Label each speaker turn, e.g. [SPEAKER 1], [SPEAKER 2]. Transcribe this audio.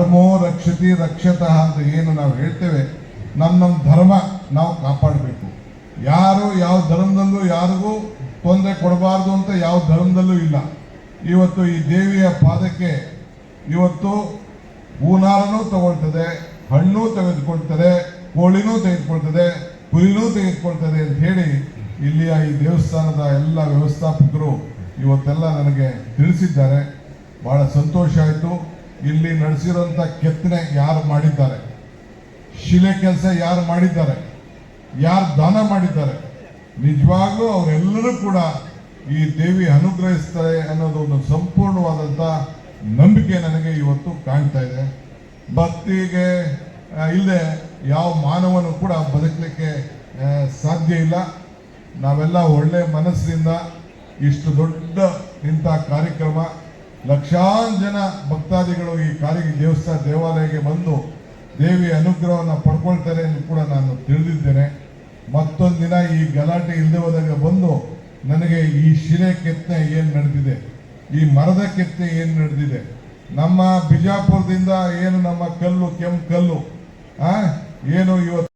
[SPEAKER 1] ಧರ್ಮೋ ರಕ್ಷತಿ ರಕ್ಷತಃ ಅಂತ ಏನು ನಾವು ಹೇಳ್ತೇವೆ ನಮ್ಮ ನಮ್ಮ ಧರ್ಮ ನಾವು ಕಾಪಾಡಬೇಕು. ಯಾರು ಯಾವ ಧರ್ಮದಲ್ಲೂ ಯಾರಿಗೂ ತೊಂದರೆ ಕೊಡಬಾರ್ದು ಅಂತ ಯಾವ ಧರ್ಮದಲ್ಲೂ ಇಲ್ಲ. ಇವತ್ತು ಈ ದೇವಿಯ ಪಾದಕ್ಕೆ ಇವತ್ತು ಹೂನಾರನೂ ತಗೊಳ್ತದೆ, ಹಣ್ಣು ತೆಗೆದುಕೊಳ್ತದೆ, ಕೋಳಿನೂ ತೆಗೆದುಕೊಳ್ತದೆ, ಕುರಿನೂ ತೆಗೆದುಕೊಳ್ತದೆ ಅಂತ ಹೇಳಿ ಇಲ್ಲಿಯ ಈ ದೇವಸ್ಥಾನದ ಎಲ್ಲ ವ್ಯವಸ್ಥಾಪಕರು ಇವತ್ತೆಲ್ಲ ನನಗೆ ತಿಳಿಸಿದ್ದಾರೆ. ಬಹಳ ಸಂತೋಷ ಆಯಿತು. ಇಲ್ಲಿ ನಡೆಸಿರೋಂಥ ಕೆತ್ತನೆ ಯಾರು ಮಾಡಿದ್ದಾರೆ? ಶಿಲೆ ಕೆಲಸ ಯಾರು ಮಾಡಿದ್ದಾರೆ? ಯಾರು ದಾನ ಮಾಡಿದ್ದಾರೆ? ನಿಜವಾಗ್ಲೂ ಅವರೆಲ್ಲರೂ ಕೂಡ ಈ ದೇವಿ ಅನುಗ್ರಹಿಸ್ತಾರೆ ಅನ್ನೋದು ಒಂದು ಸಂಪೂರ್ಣವಾದಂಥ ನಂಬಿಕೆ ನನಗೆ ಇವತ್ತು ಕಾಣ್ತಾ ಇದೆ. ಭಕ್ತಿಗೆ ಇಲ್ಲದೆ ಯಾವ ಮಾನವನು ಕೂಡ ಬದುಕಲಿಕ್ಕೆ ಸಾಧ್ಯ ಇಲ್ಲ. ನಾವೆಲ್ಲ ಒಳ್ಳೆ ಮನಸ್ಸಿನಿಂದ ಇಷ್ಟು ದೊಡ್ಡ ಇಂಥ ಕಾರ್ಯಕ್ರಮ ಲಕ್ಷಾಂತರ ಜನ ಭಕ್ತಾದಿಗಳು ಈ ಕಾಲಿಗೆ ದೇವಸ್ಥಾನ ದೇವಾಲಯಕ್ಕೆ ಬಂದು ದೇವಿಯ ಅನುಗ್ರಹವನ್ನು ಪಡ್ಕೊಳ್ತಾರೆ ಎಂದು ಕೂಡ ನಾನು ತಿಳಿದಿದ್ದೇನೆ. ಮತ್ತೊಂದು ದಿನ ಈ ಗಲಾಟೆ ಇಲ್ಲದೆ ಹೋದಾಗ ಬಂದು ನನಗೆ ಈ ಶಿಲೆ ಕೆತ್ತನೆ ಏನು ನಡೆದಿದೆ, ಈ ಮರದ ಕೆತ್ತನೆ ಏನು ನಡೆದಿದೆ, ನಮ್ಮ ಬಿಜಾಪುರದಿಂದ ಏನು ನಮ್ಮ ಕಲ್ಲು, ಕೆಂಪು ಕಲ್ಲು ಏನು ಇವತ್ತು